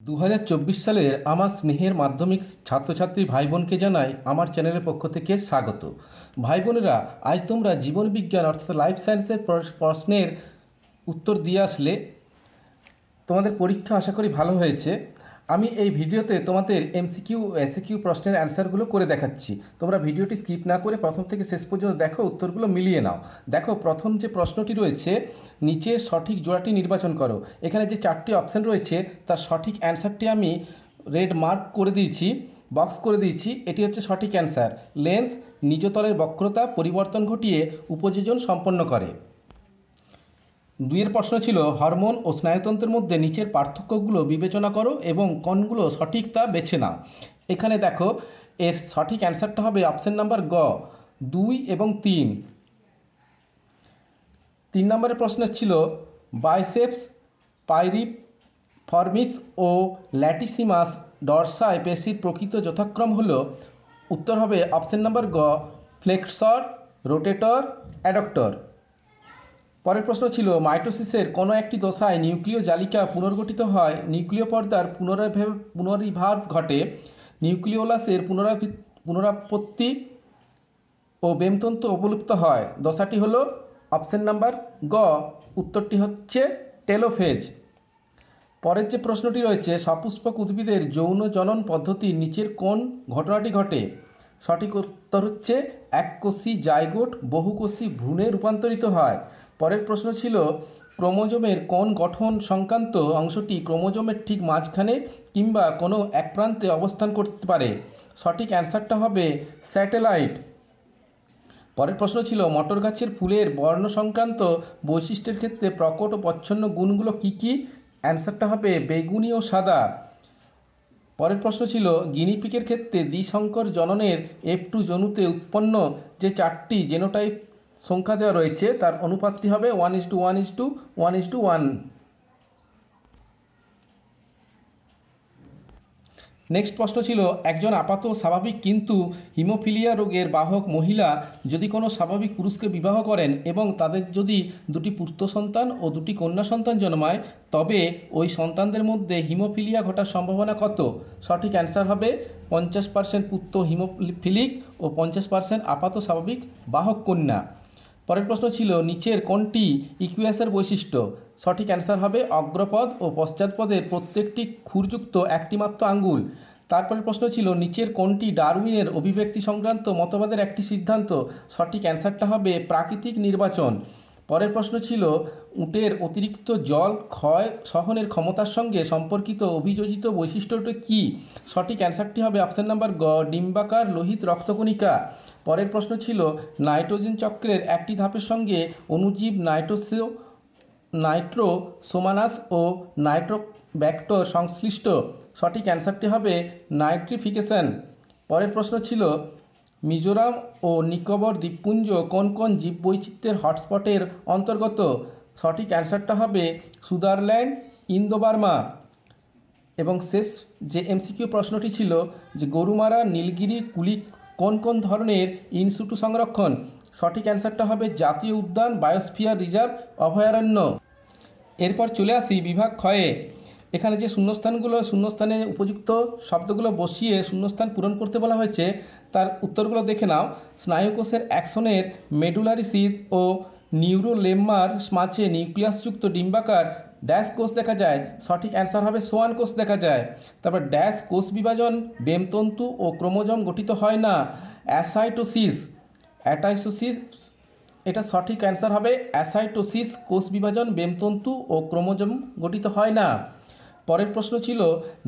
দু সালের আমার স্নেহের মাধ্যমিক ছাত্রছাত্রী ভাই বোনকে জানাই আমার চ্যানেলের পক্ষ থেকে স্বাগত। ভাই বোনেরা আজ তোমরা জীবনবিজ্ঞান অর্থাৎ লাইফ সায়েন্সের প্রশ্নের উত্তর দিয়ে আসলে তোমাদের পরীক্ষা আশা করি ভালো হয়েছে। আমি এই ভিডিওতে তোমাদের এমসিকিউ এসিকিউ প্রশ্নের অ্যান্সারগুলো করে দেখাচ্ছি। তোমরা ভিডিওটি স্কিপ না করে প্রথম থেকে শেষ পর্যন্ত দেখো, উত্তরগুলো মিলিয়ে নাও। দেখো, প্রথম যে প্রশ্নটি রয়েছে, নিচে সঠিক জোড়াটি নির্বাচন করো। এখানে যে চারটি অপশন রয়েছে, তার সঠিক অ্যান্সারটি আমি রেড মার্ক করে দিয়েছি, বক্স করে দিয়েছি। এটি হচ্ছে সঠিক অ্যান্সার। লেন্স নিজতলের বক্রতা পরিবর্তন ঘটিয়ে উপযোজন সম্পন্ন করে। দুইয়ের প্রশ্ন ছিল, হরমোন ও স্নায়ুতন্ত্রের মধ্যে নিচের পার্থক্যগুলো বিবেচনা করো এবং কোনগুলো সঠিক তা বেছে নাও। এখানে দেখো, এর সঠিক অ্যান্সারটা হবে অপশন নাম্বার গ, দুই এবং তিন। তিন নম্বরের প্রশ্ন ছিল, বাইসেপস পাইরিপ ফর্মিস ও ল্যাটিসিমাস ডরসাই পেশির প্রকৃত যথাক্রম হল, উত্তর হবে অপশন নাম্বার গ, ফ্লেক্সর, রোটেটর, অ্যাডক্টর। পরের প্রশ্ন ছিল, মাইটোসিসের কোনো একটি দশায় নিউক্লিয় জালিকা পুনর্গঠিত হয়? নিউক্লিয় পর্দার পুনরাবিভাব পুনরিভাব ঘটে নিউক্লিওলাসের পুনরাবি পুনরাপত্তি ও বেমতন্তু অবলুপ্ত হয়। দশাটি হলো অপশন নাম্বার গ, উত্তরটি হচ্ছে টেলোফেজ। পরের যে প্রশ্নটি রয়েছে, সপুষ্পক উদ্ভিদের যৌন জনন পদ্ধতি নিচের কোন ঘটনাটি ঘটে? সঠিক উত্তর হচ্ছে এককোষী জাইগোট, বহুকোষী ভ্রূণে রূপান্তরিত হয়। পরের প্রশ্ন ছিল, ক্রোমোজোমের কোন গঠন সংক্রান্ত অংশটি ক্রোমোজোমের ঠিক মাঝখানে কিংবা কোনো এক প্রান্তে অবস্থান করতে পারে? সঠিক অ্যান্সারটা হবে স্যাটেলাইট। পরের প্রশ্ন ছিল, মটর গাছের ফুলের বর্ণ সংক্রান্ত বৈশিষ্ট্যের ক্ষেত্রে প্রকট ও প্রচ্ছন্ন গুণগুলো কি কি? অ্যান্সারটা হবে বেগুনি ও সাদা। পরের প্রশ্ন ছিল গিনিপিকের ক্ষেত্রে দ্বিশঙ্কর জননের এফ টু জনুতে উৎপন্ন যে চারটি জেনোটাইপ সংখ্যা দেওয়া রয়েছে, তার অনুপাতটি হবে one is two one is two one is two one next প্রশ্ন ছিল, একজন আপাত স্বাভাবিক কিন্তু হিমোফিলিয়া রোগের বাহক মহিলা যদি কোনো স্বাভাবিক পুরুষকে বিবাহ করেন এবং তাদের যদি দুটি পুত্র সন্তান ও দুটি কন্যা সন্তান জন্মায়, তবে ওই সন্তানদের মধ্যে হিমোফিলিয়া ঘটার সম্ভাবনা কত? সঠিক অ্যান্সার হবে পঞ্চাশ পার্সেন্ট পুত্র হিমোফিলিক ও পঞ্চাশ পার্সেন্ট আপাত স্বাভাবিক বাহক কন্যা। পরের প্রশ্ন ছিল, নিচের কোনটি ইকুয়াসের বৈশিষ্ট্য? সঠিক অ্যান্সার হবে অগ্রপদ ও পশ্চাৎপদের প্রত্যেকটি খুরযুক্ত একটিমাত্র আঙ্গুল। তারপরের প্রশ্ন ছিল, নিচের কোনটি ডারউইনের অভিব্যক্তি সংক্রান্ত মতবাদের একটি সিদ্ধান্ত? সঠিক অ্যান্সারটা হবে প্রাকৃতিক নির্বাচন। পরের প্রশ্ন ছিল, উটের অতিরিক্ত জল ক্ষয় সহনের ক্ষমতার সঙ্গে সম্পর্কিত অভিযোজিত বৈশিষ্ট্যটি কী? সঠিক অ্যান্সারটি হবে অপশান নাম্বার গ, ডিম্বাকার লোহিত রক্তকণিকা। পরের প্রশ্ন ছিল, নাইট্রোজেন চক্রের একটি ধাপের সঙ্গে অনুজীব নাইট্রোসিও নাইট্রো সোমানাস ও নাইট্রোব্যাক্টর সংশ্লিষ্ট। সঠিক অ্যান্সারটি হবে নাইট্রিফিকেশন। পরের প্রশ্ন ছিল মিজোরাম ও নিকোবর দ্বীপপুঞ্জ কোন কোন জীববৈচিত্র্যের হটস্পটের অন্তর্গত? সঠিক অ্যান্সারটা হবে সুদারল্যান্ড, ইন্দোবার্মা। এবং শেষ যে এমসিকিউ প্রশ্নটি ছিল যে গরুমারা, নীলগিরি কুলিক কোন কোন ধরনের ইনস্যুটু সংরক্ষণ? সঠিক অ্যান্সারটা হবে জাতীয় উদ্যান, বায়োস্ফিয়ার রিজার্ভ, অভয়ারণ্য। এরপর চলে আসি বিভাগ ক্ষয়ে। এখানে যে শূন্যস্থানগুলো, শূন্যস্থানে উপযুক্ত শব্দগুলো বসিয়ে শূন্যস্থান পূরণ করতে বলা হয়েছে, তার উত্তরগুলো দেখে নাও। স্নায়ুকোষের অ্যাকশনের মেডুলারি সিদ ও নিউরোলেম্মার মাঝে নিউক্লিয়াসযুক্ত ডিম্বাকার ড্যাশ কোষ দেখা যায়। সঠিক অ্যান্সার হবে সোয়ান কোষ দেখা যায়। তারপর ড্যাশ কোষ বিভাজন বেমতন্তু ও ক্রোমোজম গঠিত হয় না। অ্যাসাইটোসিস, অ্যাটাইসোসিস, এটা সঠিক অ্যান্সার হবে অ্যাসাইটোসিস কোষ বিভাজন বেমতন্তু ও ক্রোমোজোম গঠিত হয় না। পরের প্রশ্ন ছিল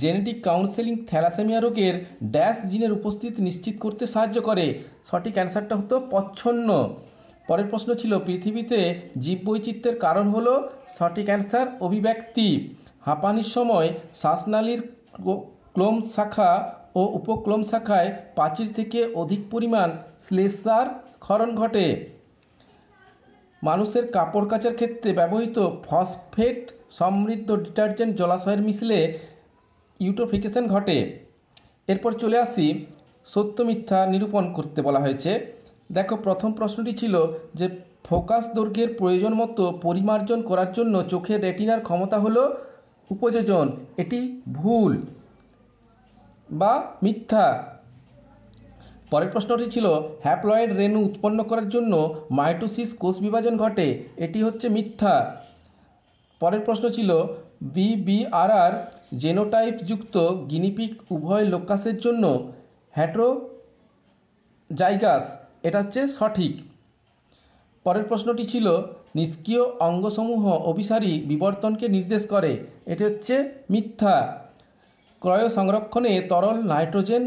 জেনেটিক কাউন্সেলিং থ্যালাসেমিয়া রোগের ড্যাশ জিনের উপস্থিতি নিশ্চিত করতে সাহায্য করে। সঠিক অ্যান্সারটা হতো পচ্ছন্ন। পরের প্রশ্ন ছিল, পৃথিবীতে জীববৈচিত্র্যের কারণ হলো সঠিক অ্যান্সার অভিব্যক্তি। হাঁপানির সময় শ্বাসনালীর ক্লোম শাখা ও উপক্লোম শাখায় প্রাচীর থেকে অধিক পরিমাণ শ্লেষার ক্ষরণ ঘটে। মানুষের কাপড় কাচার ক্ষেত্রে ব্যবহৃত ফসফেট সমৃদ্ধ ডিটারজেন্ট জলাশয়ের মিশলে ইউটোফিকেশন ঘটে। এরপর চলে আসি সত্য মিথ্যা নিরূপণ করতে বলা হয়েছে। দেখো, প্রথম প্রশ্নটি ছিল যে ফোকাস দৈর্ঘ্যের প্রয়োজন মতো পরিমার্জন করার জন্য চোখের রেটিনার ক্ষমতা হলো উপযোজন, এটি ভুল বা মিথ্যা। পরের প্রশ্নটি ছিল, হ্যাপ্লয়েড রেণু উৎপন্ন করার জন্য মাইটোসিস কোষ বিভাজন ঘটে, এটি হচ্ছে মিথ্যা। পরের প্রশ্ন ছিল, বিবিআরআর জেনোটাইপযুক্ত গিনিপিক উভয় লোকাসের জন্য হ্যাট্রো জাইগাস এটা হচ্ছে সঠিক। পরের প্রশ্নটি ছিল, নিষ্ক্রিয় অঙ্গসমূহ অভিসারী বিবর্তনকে নির্দেশ করে, এটি হচ্ছে মিথ্যা। ক্রয় সংরক্ষণে তরল নাইট্রোজেন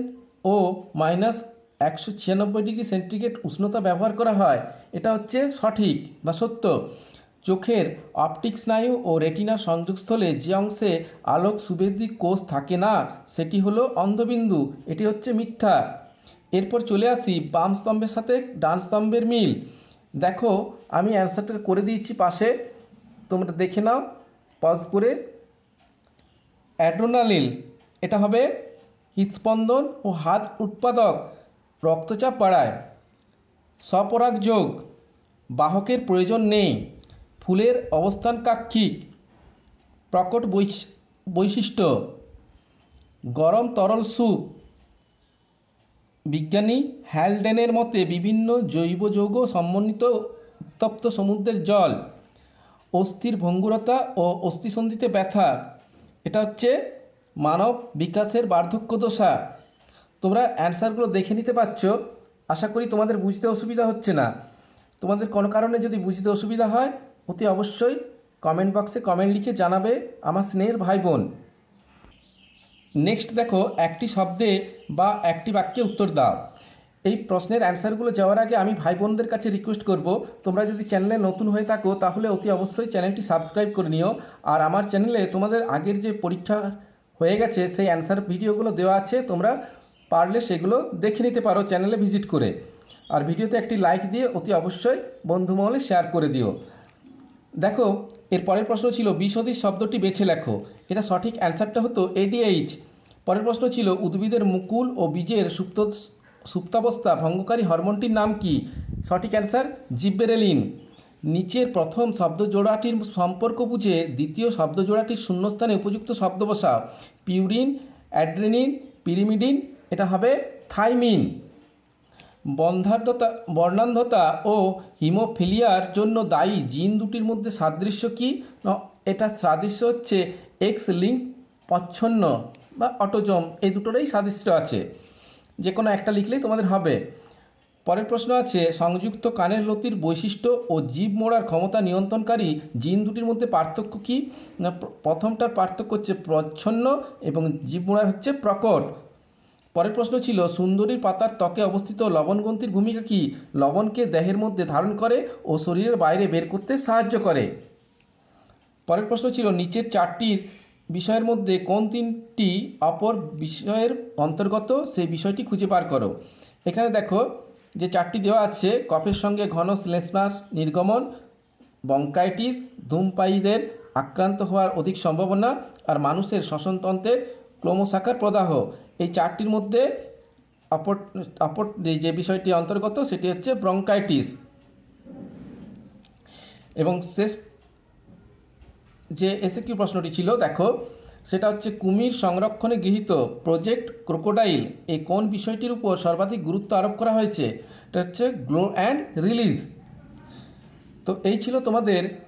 ও মাইনাস একশো ছিয়ানব্বই ডিগ্রি সেন্টিগ্রেড উষ্ণতা ব্যবহার করা হয়। এটা হচ্ছে সঠিক বা সত্য। চোখের অপটিক স্নায়ু ও রেটিনার সংযোগস্থলে যে অংশে আলোক সুবেদিক কোষ থাকে না, সেটি হলো অন্ধবিন্দু। এটি হচ্ছে মিথ্যা। এরপর চলে আসি বাম স্তম্ভের সাথে ডান স্তম্ভের মিল। দেখো, আমি অ্যান্সারটা করে দিয়েছি পাশে। তোমরা দেখে নাও। পজ করে। অ্যাড্রোনালিল এটা হবে হৃদস্পন্দন ও হাত উৎপাদক। রক্তচাপ বাড়ায়। স্বপরাগ যোগ। বাহকের প্রয়োজন নেই। ফুলের অবস্থান কাক্ষিক। প্রকট বৈশ- বৈশিষ্ট্য। গরম তরল স্যুপ। বিজ্ঞানী হ্যালডেনের মতে বিভিন্ন জৈব যৌগ সমন্বিত উত্তপ্ত সমুদ্রের জল, অস্থির ভঙ্গুরতা ও অস্থিসন্ধিতে ব্যথা। এটা হচ্ছে মানব বিকাশের বার্ধক্য দশা। তোমরা অ্যান্সারগুলো দেখে নিতে পারছ। আশা করি তোমাদের বুঝতে অসুবিধা হচ্ছে না। তোমাদের কোনো কারণে যদি বুঝতে অসুবিধা হয়, অতি অবশ্যই কমেন্ট বক্সে কমেন্ট লিখে জানাবে আমার স্নেহের ভাই বোন নেক্সট দেখো, একটি শব্দে বা একটি বাক্যে উত্তর দাও। এই প্রশ্নের অ্যান্সারগুলো যাওয়ার আগে আমি ভাই বোনদের কাছে রিকোয়েস্ট করব। তোমরা যদি চ্যানেলে নতুন হয়ে থাকো, তাহলে অতি অবশ্যই চ্যানেলটি সাবস্ক্রাইব করে নিও। আর আমার চ্যানেলে তোমাদের আগের যে পরীক্ষা হয়ে গেছে, সেই অ্যান্সার ভিডিওগুলো দেওয়া আছে। তোমরা পারলে সেগুলো দেখে নিতে পারো চ্যানেলে ভিজিট করে। আর ভিডিওতে একটি লাইক দিয়ে অতি অবশ্যই বন্ধুমহলে শেয়ার করে দিও। দেখো, এর পরের প্রশ্ন ছিল বিশদী শব্দটি বেছে লেখো। এটা সঠিক অ্যান্সারটা হতো এডিএইচ পরের প্রশ্ন ছিল, উদ্ভিদের মুকুল ও বীজের সুপ্ত সুপ্তাবস্থা ভঙ্গকারী হরমোনটির নাম কি? সঠিক অ্যান্সার জিব্বেরেলিন। নিচের প্রথম শব্দ জোড়াটির সম্পর্ক বুঝে দ্বিতীয় শব্দ জোড়াটির শূন্যস্থানে উপযুক্ত শব্দ বসাও পিউরিন, অ্যাড্রেনিন, পিরিমিডিন এটা হবে থাইমিন। বন্ধার্ধতা বর্ণান্ধতা ও হিমোফিলিয়ার জন্য দায়ী জিন দুটির মধ্যে সাদৃশ্য কি? এটা সাদৃশ্য হচ্ছে এক্স লিঙ্ক পচ্ছন্ন বা অটোজম। এই দুটোরই সাদৃশ্য আছে। যে কোনো একটা লিখলেই তোমাদের হবে। পরের প্রশ্ন আছে, সংযুক্ত কানের লতির বৈশিষ্ট্য ও জীব মোড়ার ক্ষমতা নিয়ন্ত্রণকারী জিন দুটির মধ্যে পার্থক্য কী? না প্রথমটার পার্থক্য হচ্ছে প্রচ্ছন্ন এবং জীব মোড়ার হচ্ছে প্রকট। পরের প্রশ্ন ছিল, সুন্দরীর পাতার ত্বকে অবস্থিত লবণগ্রন্থির ভূমিকা কী? লবণকে দেহের মধ্যে ধারণ করে ও শরীরের বাইরে বের করতে সাহায্য করে। পরের প্রশ্ন ছিল, নিচের চারটির বিষয়ের মধ্যে কোন তিনটি অপর বিষয়ের অন্তর্গত? সেই বিষয়টি খুঁজে বার করো। এখানে দেখো যে চারটি দেওয়া আছে, কফের সঙ্গে ঘন শ্লেষ্মার নির্গমন, বঙ্কাইটিস, ধূমপায়ীদের আক্রান্ত হওয়ার অধিক সম্ভাবনা, আর মানুষের শ্বসনতন্ত্রের ক্লোমোসাকার প্রদাহ। এই চারটির মধ্যে অপর অপর যে- বিষয়টি অন্তর্গত সেটি হচ্ছে ব্রঙ্কাইটিস। এবং শেষ যে এসে কি প্রশ্নটি ছিল, দেখো, সেটা হচ্ছে কুমির সংরক্ষণে গৃহীত প্রজেক্ট ক্রোকোডাইল, এই কোন বিষয়টির উপর সর্বাধিক গুরুত্ব আরোপ করা হয়েছে? এটা হচ্ছে গ্লো অ্যান্ড রিলিজ। তো এই ছিল তোমাদের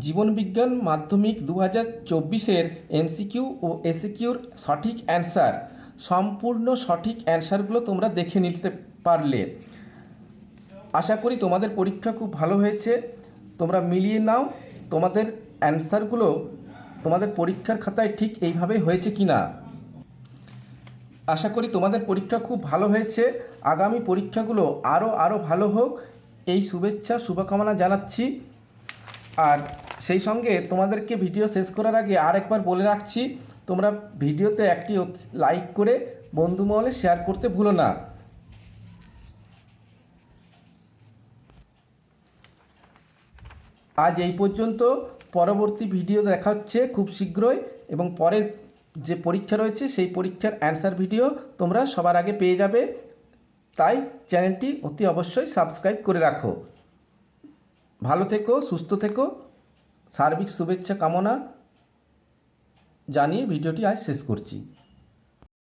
জীবনবিজ্ঞান মাধ্যমিক দু হাজার চব্বিশের এমসিকিউ ও এসিকিউর সঠিক অ্যান্সার। সম্পূর্ণ সঠিক অ্যান্সারগুলো তোমরা দেখে নিতে পারলে। আশা করি তোমাদের পরীক্ষা খুব ভালো হয়েছে। তোমরা মিলিয়ে নাও, তোমাদের অ্যান্সারগুলো তোমাদের পরীক্ষার খাতায় ঠিক এইভাবে হয়েছে কি না আশা করি তোমাদের পরীক্ষা খুব ভালো হয়েছে। আগামী পরীক্ষাগুলো আরও আরও ভালো হোক। এই শুভেচ্ছা, শুভকামনা জানাচ্ছি। আর সেই সঙ্গে তোমাদেরকে ভিডিও শেষ করার আগে আরেকবার বলে রাখছি তোমরা ভিডিওতে একটি লাইক করে বন্ধু মহলে শেয়ার করতে ভুলো না। আজ এই পর্যন্ত। পরবর্তী ভিডিও দেখা হচ্ছে খুব শীঘ্রই এবং পরের যে পরীক্ষা রয়েছে সেই পরীক্ষার অ্যান্সার ভিডিও তোমরা সবার আগে পেয়ে যাবে। তাই চ্যানেলটি অতি অবশ্যই সাবস্ক্রাইব করে রাখো। ভালো থেকো, সুস্থ থেকো। সার্বিক শুভেচ্ছা কামনা। জানিয়ে ভিডিওটি আজ শেষ করছি।